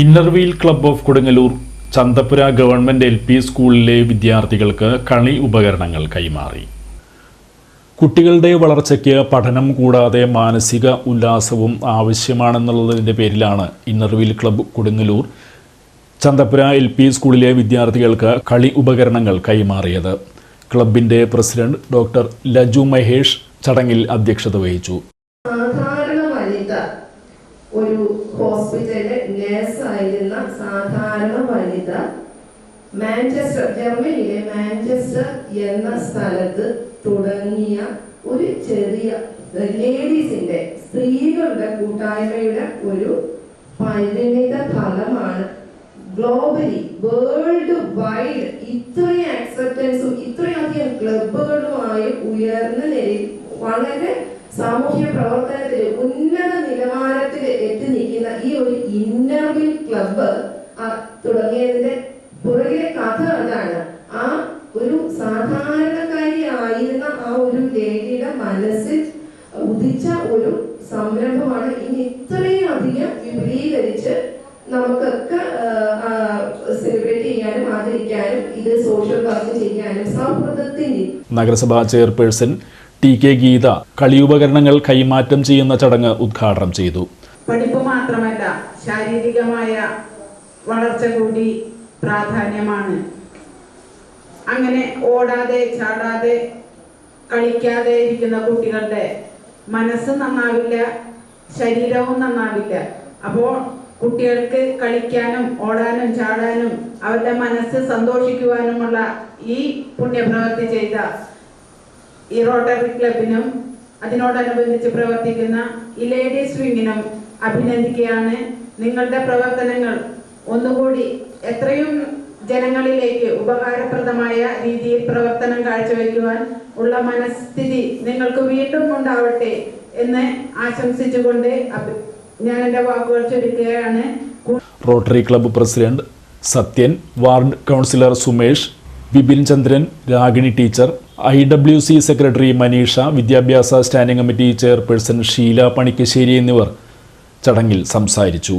Inner wheel club of Kodungallur Chanthapura government L P സ്കൂളിലെ വിദ്യാർത്ഥികൾക്ക് കളി ഉപകരണങ്ങൾ കൈമാറി. കുട്ടികളുടെ വളർച്ചയ്ക്ക് പഠനം കൂടാതെ മാനസിക ഉല്ലാസവും ആവശ്യമാണെന്നുള്ളതിന്റെ പേരിലാണ് inner wheel club Kodungallur Chanthapura L P സ്കൂളിലെ വിദ്യാർത്ഥികൾക്ക് കളി ഉപകരണങ്ങൾ കൈമാറിയത്. ക്ലബിന്റെ പ്രസിഡന്റ് ഡോക്ടർ ലജു മഹേഷ് ചടങ്ങിൽ അധ്യക്ഷത വഹിച്ചു. ഒരു ഹോസ്പിറ്റലിലെ നേഴ്സായിരുന്ന സാധാരണ വനിത മാഞ്ചസ്റ്റർ ജർമ്മനിയിലെ മാഞ്ചസ്റ്റർ എന്ന സ്ഥലത്ത് തുടങ്ങിയ ഒരു ചെറിയ ലേഡീസിന്റെ സ്ത്രീകളുടെ കൂട്ടായ്മയുടെ ഒരു പരിണിത ഫലമാണ്. ഗ്ലോബലി വേൾഡ് വൈഡ് ഇത്രയും അക്സെപ്റ്റൻസും ഇത്രയധികം ക്ലബുകളുമായി ഉയർന്ന നിലയിൽ വളരെ സാമൂഹ്യ പ്രവർത്തനത്തിൽ ഉന്നത നിൽക്കുന്ന ഈ ഒരു ഇന്നർവിൽ ക്ലബ്ബ് തുടങ്ങിയതിന്റെ പുറകിലെ കഥ അതാണ്. ആ ഒരു സാധാരണക്കാരി ആയിരുന്ന ആ ഒരു ലേഡിയുടെ മനസ്സിൽ ഉദിച്ച ഒരു സംരംഭമാണ്. ഇനി ഇത്രയും അധികം വിപുലീകരിച്ച് നമുക്കൊക്കെ സെലിബ്രേറ്റ് ചെയ്യാനും ആദരിക്കാനും ഇത് സോഷ്യൽ വർക്ക് ചെയ്യാനും സൗഹൃദത്തിന്റെ നഗരസഭാ ചെയർപേഴ്സൺ ടി കെ ഗീത കളിയുപകരണങ്ങൾ കൈമാറ്റം ചെയ്യുന്ന ചടങ്ങ് ഉദ്ഘാടനം ചെയ്തു. പഠിപ്പ് മാത്രമല്ല ശാരീരികമായ വളർച്ച കൂടി പ്രാധാന്യമാണ്. അങ്ങനെ ഓടാതെ ചാടാതെ കളിക്കാതെ ഇരിക്കുന്ന കുട്ടികളുടെ മനസ്സ് നന്നാവില്ല ശരീരവും നന്നാവില്ല. അപ്പോൾ കുട്ടികൾക്ക് കളിക്കാനും ഓടാനും ചാടാനും അവരുടെ മനസ്സ് സന്തോഷിക്കുവാനുമുള്ള ഈ പുണ്യപ്രവൃത്തി ചെയ്ത ഈ റോട്ടറി ക്ലബിനും അതിനോടനുബന്ധിച്ച് പ്രവർത്തിക്കുന്ന ഈ ലേഡീസ് വിങ്ങിനും അഭിനന്ദിക്കുകയാണ് നിങ്ങളുടെ പ്രവർത്തനങ്ങൾ ഒന്നുകൂടി എത്രയും ജനങ്ങളിലേക്ക് ഉപകാരപ്രദമായ രീതിയിൽ പ്രവർത്തനം കാഴ്ചവെക്കുവാൻ ഉള്ള മനസ്ഥിതി നിങ്ങൾക്ക് വീണ്ടും ഉണ്ടാവട്ടെ എന്ന് ആശംസിച്ചുകൊണ്ട് ഞാൻ എന്റെ വാക്കുകൾ ചുരുക്കുകയാണ്. Rotary club president Sathyan ward councillor Sumesh Bipin Chandran Ragini teacher I W C secretary Maneesha വിദ്യാഭ്യാസ standing committee chairperson Sheela Panikkassery എന്നിവർ ചടങ്ങിൽ സംസാരിച്ചു.